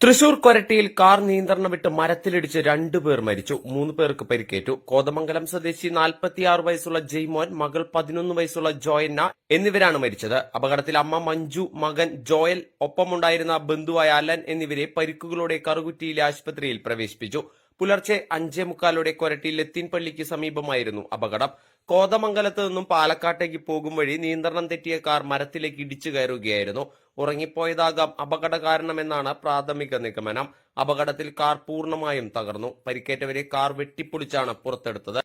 Thrissur കൊരട്ടിയിൽ car നിയന്ത്രണം വിട്ട് മരത്തിലിടിച്ച് രണ്ടുപേർ മരിച്ചു. മൂന്ന് പേർക്ക് പരിക്കേറ്റു. കോതമംഗലം സ്വദേശി നാൽപ്പത്തിയാറ് വയസ്സുള്ള ജയ്മോൻ മകൾ പതിനൊന്ന് വയസ്സുള്ള ജോയന്ന എന്നിവരാണ് മരിച്ചത്. അപകടത്തിൽ അമ്മ മഞ്ജു മകൻ ജോയൽ ഒപ്പമുണ്ടായിരുന്ന ബന്ധുവായ അലൻ എന്നിവരെ പരിക്കുകളോടെ കറുകുറ്റിയിലെ ആശുപത്രിയിൽ പ്രവേശിപ്പിച്ചു. പുലർച്ചെ അഞ്ചേ മുക്കാലോടെ കൊരട്ടി ലത്തീൻപള്ളിക്ക് സമീപമായിരുന്നു അപകടം. കോതമംഗലത്ത് നിന്നും പാലക്കാട്ടേക്ക് പോകും വഴി നിയന്ത്രണം തെറ്റിയ കാർ മരത്തിലേക്ക് ഇടിച്ചു കയറുകയായിരുന്നു. ഉറങ്ങിപ്പോയതാകാം അപകട കാരണമെന്നാണ് പ്രാഥമിക നിഗമനം. അപകടത്തിൽ കാർ പൂർണമായും തകർന്നു. പരിക്കേറ്റവരെ കാർ വെട്ടിപ്പൊളിച്ചാണ് പുറത്തെടുത്തത്.